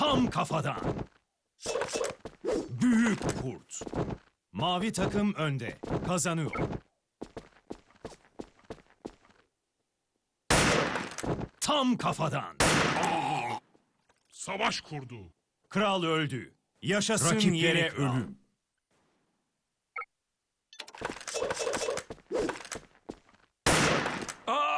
Tam kafadan. Büyük kurt. Mavi takım önde. Kazanıyor. Tam kafadan. Savaş kurdu. Kral öldü. Yaşasın Rakip yere ölüm. Aa!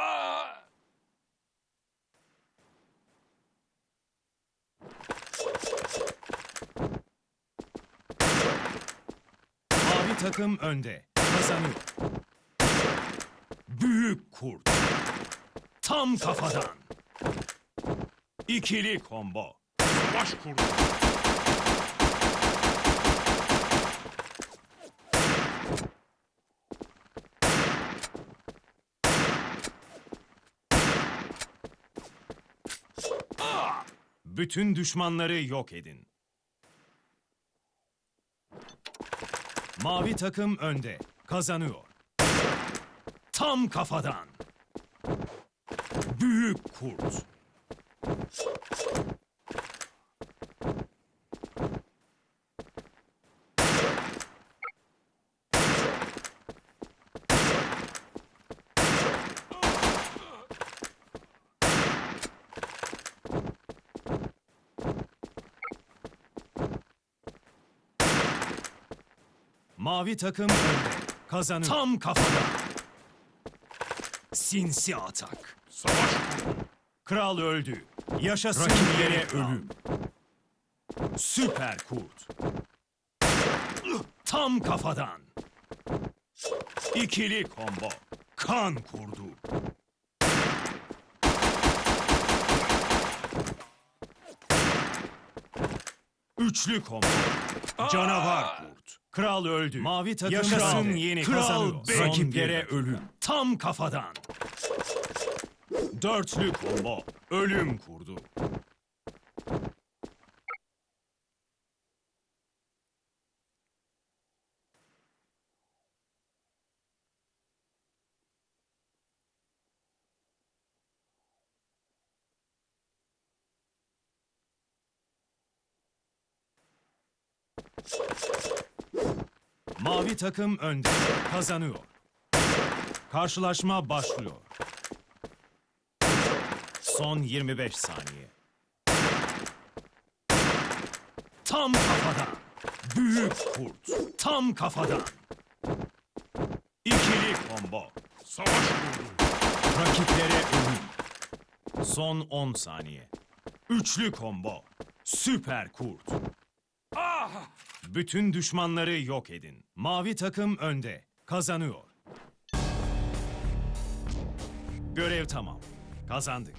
Mavi takım önde. Kazanıyor. Büyük kurt. Tam kafadan. İkili combo. Savaş kurdu. Bütün düşmanları yok edin. Mavi takım önde. Kazanıyor. Tam kafadan. Büyük kurt. Mavi takım önde. Kazanıyor. Tam kafadan. Sinsi atak. Savaş. Kral öldü. Yaşasın yere ölüm. Süper kurt. Tam kafadan. İkili combo. Kan kurdu. Üçlü combo. Canavar kurt. Kral öldü. Mavi takım Yaşasın kral. yeni Kral kazanıyor. Son Rakip yere yere ölüm. Tam kafadan. Dörtlü combo. Ölüm kurdu. Mavi takım önde. Kazanıyor. Karşılaşma başlıyor. Son 25 saniye. Tam kafadan. Büyük kurt. Tam kafadan. İkili combo. Savaş kurdu. Rakiplere ölüm. Son 10 saniye. Üçlü combo. Süper kurt. Bütün düşmanları yok edin. Mavi takım önde. Kazanıyor. Görev tamam. Kazandık.